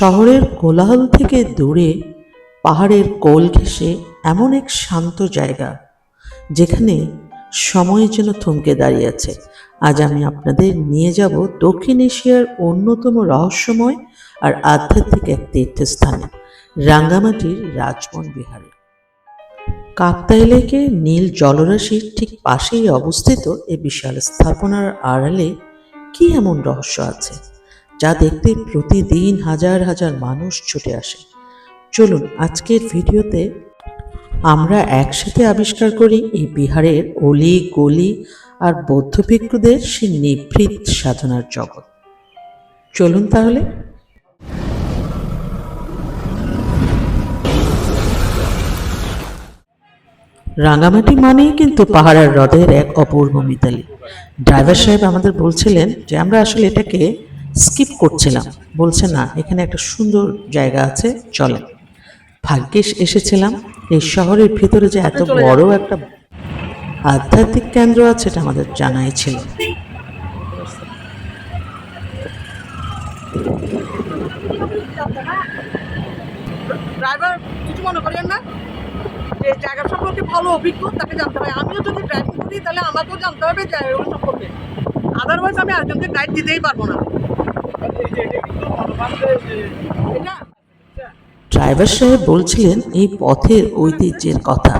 শহরের কোলাহল থেকে দূরে, পাহাড়ের কোল ঘেঁষে এমন এক শান্ত জায়গা, যেখানে সময় যেন থমকে দাঁড়িয়েছে আজ আমি আপনাদের নিয়ে যাব দক্ষিণ এশিয়ার অন্যতম রহস্যময় আর আধ্যাত্মিক এক তীর্থস্থানে, রাঙ্গামাটির রাজবন বিহারে। কাকতাই লেকে নীল জলরাশির ঠিক পাশেই অবস্থিত এই বিশাল স্থাপনার আড়ালে কি এমন রহস্য আছে? যা দেখতে প্রতিদিন হাজার হাজার মানুষ ছুটে আসে। চলুন, আজকের ভিডিওতে আমরা একসাথে আবিষ্কার করি এই বিহারের অলি, গলি আর বৌদ্ধ ভিক্ষুদের সে নিভৃত সাধনার জগৎ। চলুন তাহলে। রাঙামাটি মানেই কিন্তু পাহাড়ের হ্রদের এক অপূর্ব মিতালি। ড্রাইভার সাহেব আমাদের বলছিলেন যে, আমরা আসলে এটাকে স্কিপ করছিলাম। বলছে না এখানে একটা সুন্দর জায়গা আছে চলেন ভাগ্যিস এসেছিলাম। এই শহরের ভিতরে যে এত বড় একটা আধ্যাত্মিক কেন্দ্র আছে এটা আমাদের জানাই ছিল। ড্রাইভার কিছু মনে করেন না। যে জায়গা সম্পর্কে ভালো অভিজ্ঞ তাকে জানতে হবে। আমিও যদি ড্রাইভিং করি তাহলে আমাকেও জানতে হবে জায়গাগুলো সম্পর্কে। আদারওয়াইজ আমি একজনকে গাইড দিতেই পারব না। ড্রাইভার সাহেব বলছিলেন এই পথের ঐতিহ্যের কথা।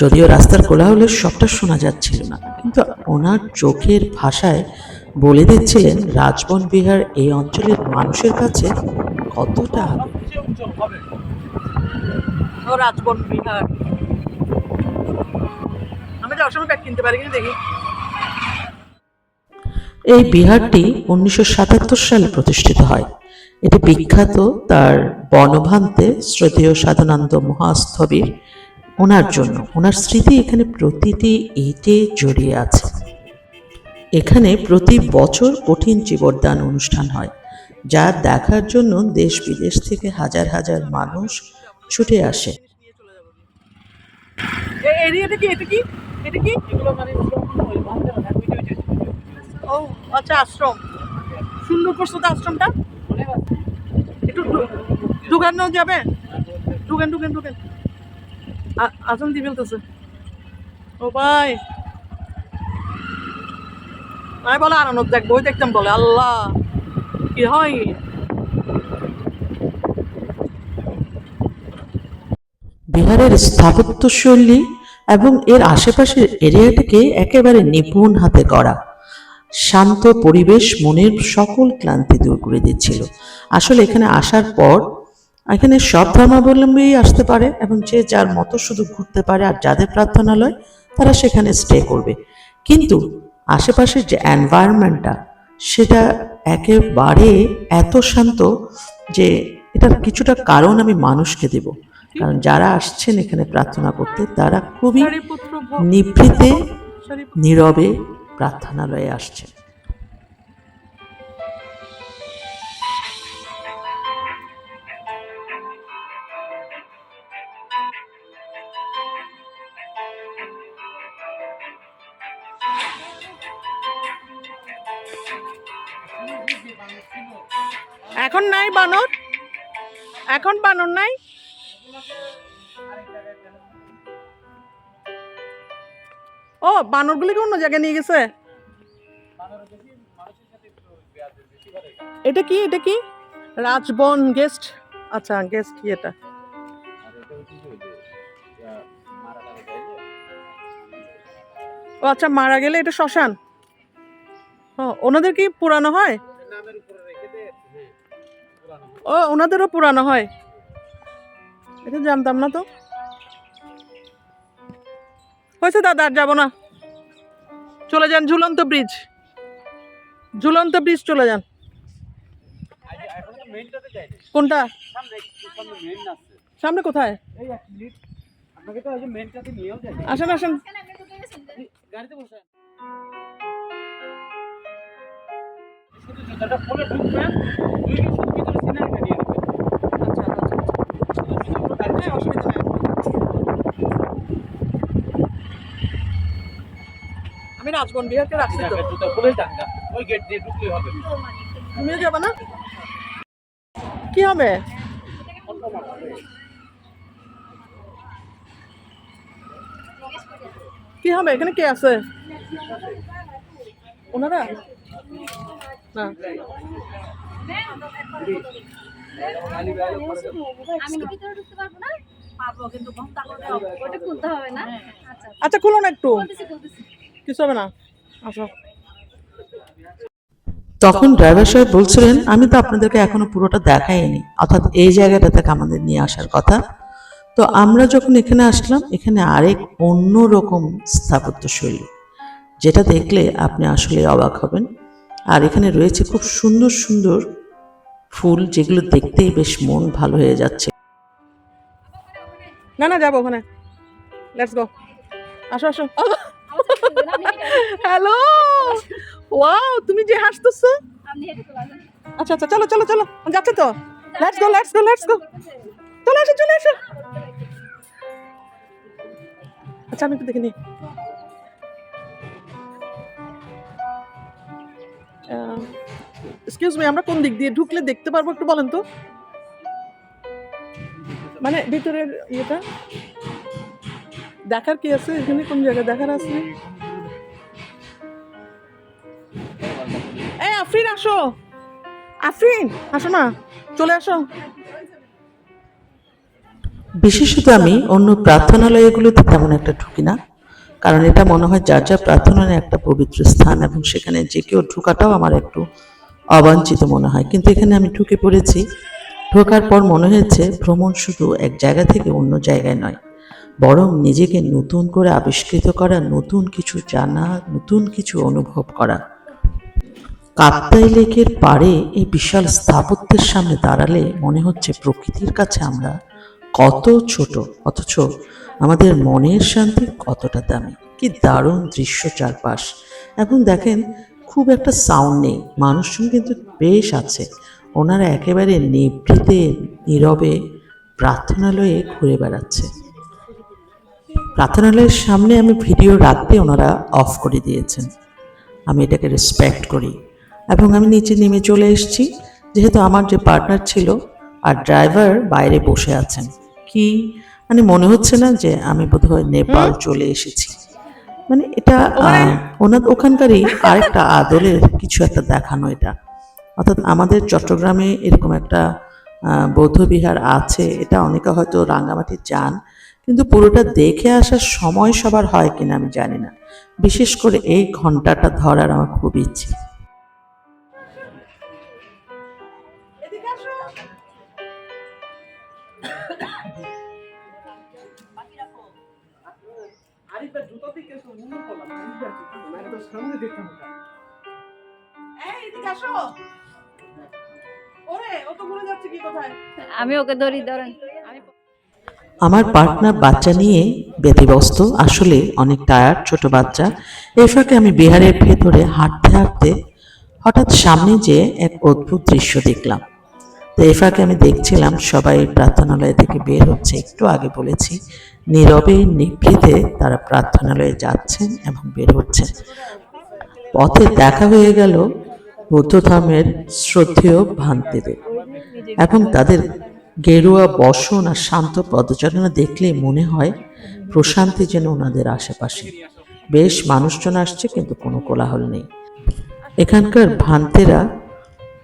যদিও রাস্তার কোলাহলের সবটা শোনা যাচ্ছিল না, কিন্তু ওনার চোখের ভাষায় বলে দিচ্ছিলেন, রাজবন বিহার এই অঞ্চলের মানুষের কাছে কতটা। রাজবন বিহার। আমি সময় ব্যাগ কিনতে পারি দেখি। এই বিহারটি উনিশশো সাতাত্তর সালে প্রতিষ্ঠিত হয় এটি বিখ্যাত তার বনভান্তে শ্রদ্ধেয় সাধনানন্দ মহাস্থবির ওনার জন্য ওনার স্মৃতি এখানে প্রতিটি ইটে জড়িয়ে আছে এখানে প্রতি বছর কঠিন জীবরদান অনুষ্ঠান হয় যা দেখার জন্য দেশ বিদেশ থেকে হাজার হাজার মানুষ ছুটে আসে কি এটা কি এটা কি ও আচ্ছা আশ্রম। সুন্দর করছ তো আশ্রমটা? একটু ঢুকানো যাবে? ঢুকেন ঢুকেন ঢুকেন আ- আজান দিয়ে ফেলতেছে। ও ভাই। আমি বলে আনন্দ দেখব ওই দেখতাম বলে। আল্লাহ, কি হয়? বিহারের স্থাপত্যশৈলী এবং এর আশেপাশের এরিয়াটাকে একেবারে নিপুণ হাতে গড়া। শান্ত পরিবেশ মনের সকল ক্লান্তি দূর করে দিচ্ছিল। আসলে এখানে আসার পর এখানে সব ধর্মাবলম্বী আসতে পারে এবং যে যার মতো শুধু ঘুরতে পারে আর যাদের প্রার্থনালয় তারা সেখানে স্টে করবে। কিন্তু আশেপাশের যে এনভায়রনমেন্টটা সেটা একেবারে এত শান্ত যে এটার কিছুটা কারণ আমি মানুষকে দেব। কারণ যারা আসছেন এখানে প্রার্থনা করতে তারা খুবই নিভৃতে নীরবে প্রার্থনালয়ে আসছেন এখন নাই বানর? এখন বানর নাই? বানরগুলিকে অন্য জায়গায় নিয়ে গেছে? এটা কি এটা কি? রাজবন গেস্ট আচ্ছা গেস্ট কি এটা? ও আচ্ছা মারা গেলে এটা শ্মশান। ও, ওনাদের কি পুরানো হয়? ও, ওনাদেরও পুরানো হয়। এটা জানতাম না তো। হয়েছে দাদা, আর যাব না। চলে যান, ঝুলন্ত ব্রিজ ঝুলন্ত ব্রিজ চলে যান। কোনটা? সামনে কোথায়? আসেন আসেন। আচ্ছা আচ্ছা অসুবিধা আমি রাজবন বিহারকে রাখছি তো। ওই গেট দিয়ে ঢুকলেই হবে। তুমিও যাবে না? কি হবে? কি হবে? এখানে কে আছে? ওনারা? না। আমি কি ভিতরে ঢুকতে পারব না? পারব কিন্তু ওটা খুলতে হবে না আচ্ছা খুলুন একটু কিছু হবে না। আসো। তখন ড্রাইভার সাহেব বলছিলেন আমি তো আপনাদেরকে এখনও পুরোটা দেখাইনি অর্থাৎ এই জায়গাটা থেকে আমাদের নিয়ে আসার কথা। তো আমরা যখন এখানে আসলাম এখানে আরেক অন্য রকম স্থাপত্য শৈলী যেটা দেখলে আপনি আসলে অবাক হবেন। আর এখানে রয়েছে খুব সুন্দর সুন্দর ফুল যেগুলো দেখতেই বেশ মন ভালো হয়ে যাচ্ছে। না না যাব ওখানে। লেটস গো আসো আসো। হ্যালো ওয়াও তুমি যে হাসতেছো? আচ্ছা আচ্ছা চলো চলো চলো। যাচ্ছে তো। Let's go let's go let's go চলে আসো চলে আসো। আচ্ছা আমি একটু দেখে নিই। এক্সকিউজ মি আমরা কোন দিক দিয়ে ঢুকলে দেখতে পারব একটু বলেন তো? মানে ভিতরের ইয়েটা? দেখার কি আছে? এখানে কোন জায়গায় দেখার আছে? আসো। আফরিন, আসো না, চলে আসো। বিশেষত আমি অন্য প্রার্থনালয়গুলোতে তেমন একটা ঢুকি না, কারণ এটা মনে হয় যার যার প্রার্থনার একটা পবিত্র স্থান এবং সেখানে যে কেউ ঢুকাটাও আমার একটু অবাঞ্ছিত মনে হয়। কিন্তু এখানে আমি ঢুকে পড়েছি, ঢোকার পর মনে হয়েছে ভ্রমণ শুধু এক জায়গা থেকে অন্য জায়গায় নয়, বরং নিজেকে নতুন করে আবিষ্কৃত করা, নতুন কিছু জানা, নতুন কিছু অনুভব করা। কাপ্তাই লেকের পাড়ে এই বিশাল স্থাপত্যের সামনে দাঁড়ালে মনে হচ্ছে প্রকৃতির কাছে আমরা কত ছোট, অথচ আমাদের মনের শান্তি কতটা দামি। কি দারুণ দৃশ্য চারপাশ। এখন দেখেন, খুব একটা সাউন্ড নেই। মানুষজন কিন্তু বেশ আছে। ওনারা একেবারে নিভৃতে, নীরবে প্রার্থনালয়ে ঘুরে বেড়াচ্ছে। প্রার্থনালয়ের সামনে আমি ভিডিও রাখতে ওনারা অফ করে দিয়েছেন। আমি এটাকে রেসপেক্ট করি। এবং আমি নিচে নেমে চলে এসেছি যেহেতু আমার যে পার্টনার ছিল আর ড্রাইভার বাইরে বসে আছেন। কি? মানে মনে হচ্ছে না যে আমি বোধহয় নেপাল চলে এসেছি। মানে এটা ওনার ওখানকারই আরেকটা আদলের কিছু একটা দেখানো এটা। অর্থাৎ আমাদের চট্টগ্রামে এরকম একটা বৌদ্ধবিহার আছে এটা অনেকে হয়তো রাঙ্গামাটি যান কিন্তু পুরোটা দেখে আসার সময় সবার হয় কিনা আমি জানি না। বিশেষ করে এই ঘন্টাটা ধরার আমার খুব ইচ্ছে। আমি ওকে ধরি, ধরেন। আমার পার্টনার বাচ্চা নিয়ে ব্যতিব্যস্ত, আসলে অনেক টায়ার্ড ছোট বাচ্চা। এই ফাঁকে আমি বিহারের ভেতরে হাঁটতে হাঁটতে হঠাৎ সামনে যে এক অদ্ভুত দৃশ্য দেখলাম। তো এই ফাঁকে আমি দেখছিলাম, সবাই প্রার্থনালয় থেকে বের হচ্ছে। একটু আগে বলেছি, নীরবে, নিভৃতে তারা প্রার্থনালয়ে যাচ্ছেন এবং বের হচ্ছেন। পথে দেখা হয়ে গেল বৌদ্ধ ধর্মের শ্রদ্ধেয় ভান্তিদের এবং তাদের গেরুয়া বসন আর শান্ত পদচারণা দেখলে মনে হয় প্রশান্তি যেন ওনাদের আশেপাশে। বেশ মানুষজন আসছে, কিন্তু কোনো কোলাহল নেই। এখানকার ভান্তেরা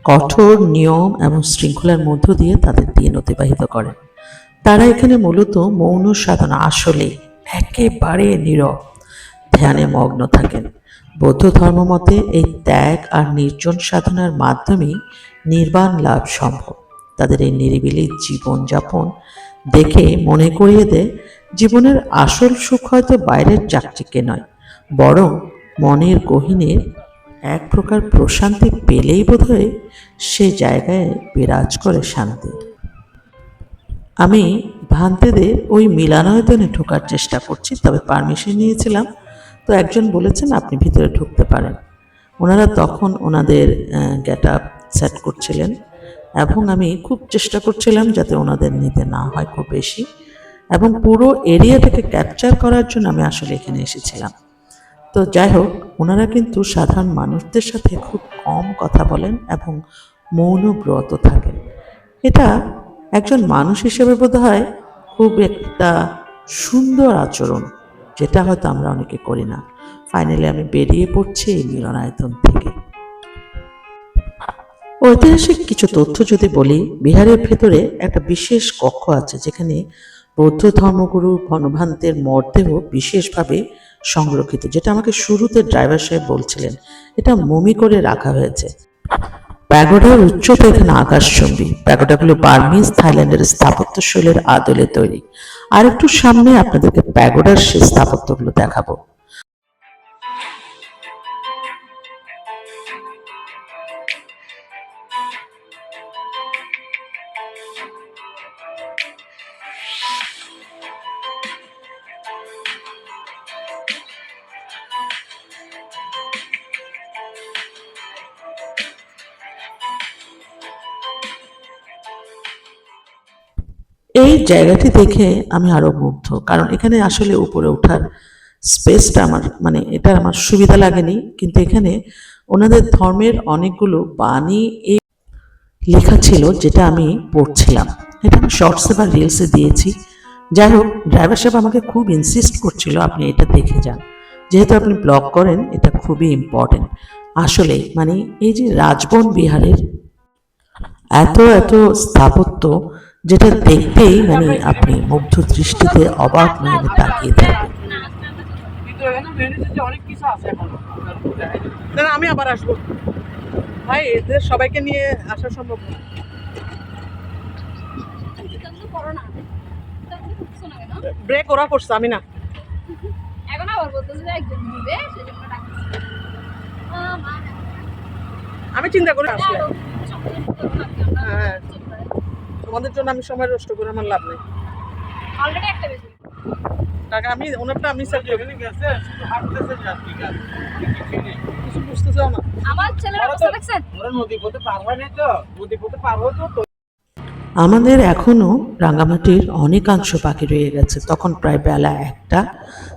কঠোর নিয়ম এবং শৃঙ্খলার মধ্য দিয়ে তাদের দিন অতিবাহিত করেন। তারা এখানে মূলত মৌন সাধনা আসলে একেবারে নীরব, ধ্যানে মগ্ন থাকেন। বৌদ্ধ ধর্মমতে এই ত্যাগ আর নির্জন সাধনার মাধ্যমেই নির্বাণ লাভ সম্ভব। তাদের এই নিরিবিলি জীবনযাপন দেখে মনে করিয়ে দেয়, জীবনের আসল সুখ হয়তো বাইরের চাকচিকে নয়, বরং মনের গহীনের এক প্রকার প্রশান্তি পেলেই বোধহয় সে জায়গায় বিরাজ করে শান্তি। আমি ভান্তেদের ওই মিলানয়তনে ঢোকার চেষ্টা করছি, তবে পারমিশন নিয়েছিলাম। তো একজন বলেছেন আপনি ভিতরে ঢুকতে পারেন। ওনারা তখন ওনাদের গেট আপ সেট করছিলেন এবং আমি খুব চেষ্টা করছিলাম যাতে ওনাদের নিতে না হয় খুব বেশি। এবং পুরো এরিয়াটাকে ক্যাপচার করার জন্য আমি আসলে এখানে এসেছিলাম। তো যাই হোক ওনারা কিন্তু সাধারণ মানুষদের সাথে খুব কম কথা বলেন এবং মৌন ব্রত থাকেন। এটা একজন মানুষ হিসেবে বোধ হয় খুব একটা সুন্দর আচরণ, যেটা হয়তো আমরা অনেকে করি না। ফাইনালি আমি বেরিয়ে পড়ছি এই মিলনায়তন থেকে। ঐতিহাসিক কিছু তথ্য যদি বলি, বিহারের ভেতরে একটা বিশেষ কক্ষ আছে, যেখানে বৌদ্ধ ধর্মগুরু বনভান্তের মরদেহ বিশেষভাবে সংরক্ষিত, যেটা আমাকে শুরুতে ড্রাইভার সাহেব বলছিলেন। এটা মমি করে রাখা হয়েছে। প্যাগোডার উচ্চতা এখানে আকাশচুম্বী। প্যাগোডাগুলো বার্মিজ, থাইল্যান্ডের স্থাপত্য শৈলীর আদলে তৈরি। আর একটু সামনে আপনাদেরকে প্যাগোডার সেই স্থাপত্যগুলো দেখাবো। এই জায়গাটি দেখে আমি আরও মুগ্ধ। কারণ এখানে আসলে উপরে ওঠার স্পেসটা আমার মানে এটা আমার সুবিধা লাগেনি। কিন্তু এখানে ওনাদের ধর্মের অনেকগুলো বাণী এই লেখা ছিল যেটা আমি পড়ছিলাম। এটা আমি শর্টসে বা রিলসে দিয়েছি। যাই হোক ড্রাইভার সাহেব আমাকে খুব ইনসিস্ট করছিল আপনি এটা দেখে যান। যেহেতু আপনি ব্লগ করেন, এটা খুবই ইম্পর্টেন্ট আসলে মানে এই যে রাজবন বিহারের এত এত স্থাপত্য যেটা দেখতেই মানে আপনি মুগ্ধ দৃষ্টিতে অবাক নয়নে তাকিয়ে থাকবেন। কিন্তু এখানে মেডিসিনে অনেক কিছু আছে এখনও না না, আমি আবার আসব। ভাই এদের সবাইকে নিয়ে আসা সম্ভব না। ব্রেক ওরা করছে আমি না। এখন আবার বলতেছে একজন দিবে সেজন্য আমি চিন্তা করে আসলে আরও সকলের মতো ভাবি আমরা হ্যাঁ। চুপ করে। তোমাদের জন্য আমি সময় নষ্ট করে আমার লাভ নেই। টাকা আমি ওনারটা আমি স্যার কিছু বুঝতে চাও না? আমার ছেলের অবস্থা দেখছেন নদী পথে পার হয় নাই তো। নদী পথে পার হতো তো আমাদের এখনও রাঙ্গামাটির অনেকাংশ বাকি রয়ে গেছে তখন প্রায় বেলা একটা।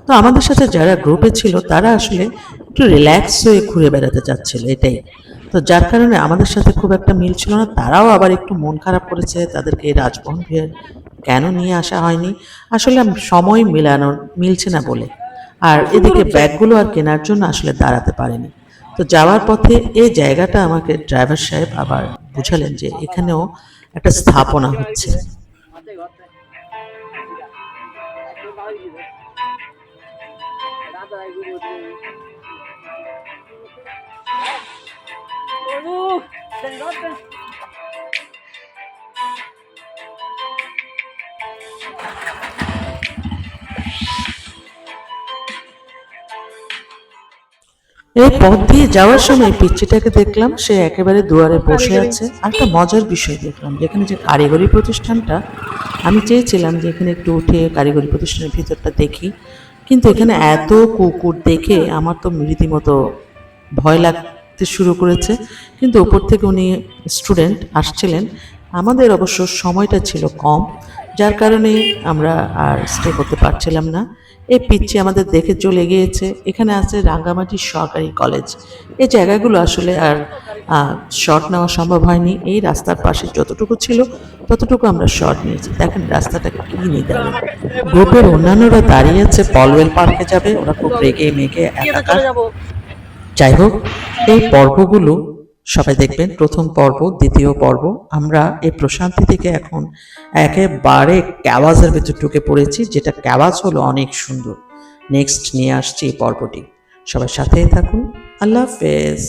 তো আমাদের সাথে যারা গ্রুপে ছিল তারা আসলে একটু রিল্যাক্স হয়ে ঘুরে বেড়াতে চাচ্ছিল এটাই। তো যার কারণে আমাদের সাথে খুব একটা মিল ছিল না, তারাও আবার একটু মন খারাপ করেছে তাদেরকে এই রাজবহন বিহার কেন নিয়ে আসা হয়নি। আসলে সময় মেলানোর, মিলছে না বলে। আর এদিকে ব্যাগগুলো আর কেনার জন্য আসলে দাঁড়াতে পারেনি। তো যাওয়ার পথে এই জায়গাটা আমাকে ড্রাইভার সাহেব আবার বুঝালেন যে এখানেও একটা স্থাপনা হচ্ছে। এই পথ দিয়ে যাওয়ার সময় পিচ্চিটাকে দেখলাম সে একেবারে দুয়ারে বসে আছে। আর একটা মজার বিষয় দেখলাম যেখানে যে কারিগরি প্রতিষ্ঠানটা আমি চেয়েছিলাম যে এখানে একটু উঠে কারিগরি প্রতিষ্ঠানের ভিতরটা দেখি। কিন্তু এখানে এত কুকুর দেখে আমার তো রীতিমতো ভয় লাগতে শুরু করেছে, কিন্তু ওপর থেকে উনি স্টুডেন্ট আসছিলেন। আমাদের অবশ্য সময়টা ছিল কম, যার কারণে আমরা আর স্টে করতে পারছিলাম না। এই পিচ্ছি আমাদের দেখে চলে গিয়েছে। এখানে আছে রাঙ্গামাটি সরকারি কলেজ। এই জায়গাগুলো আসলে আর শর্ট নেওয়া সম্ভব হয়নি। এই রাস্তার পাশে যতটুকু ছিল, ততটুকু আমরা শর্ট নিয়েছি। দেখেন রাস্তাটাকে কি নিদারুণ। গ্রুপের অন্যান্যরা দাঁড়িয়ে আছে পলওয়েল পার্কে যাবে, ওরা খুব রেগে মেগে একাকার। যাই হোক এই পর্বগুলো সবাই দেখবেন, প্রথম পর্ব, দ্বিতীয় পর্ব। আমরা এই প্রশান্তি থেকে এখন একেবারে ক্যাওয়াজের ভেতর ঢুকে পড়েছি, যেটা ক্যাওয়াজ হলো অনেক সুন্দর। নেক্সট নিয়ে আসছি এই পর্বটি। সবার সাথেই থাকুন। আল্লাহ হাফেজ।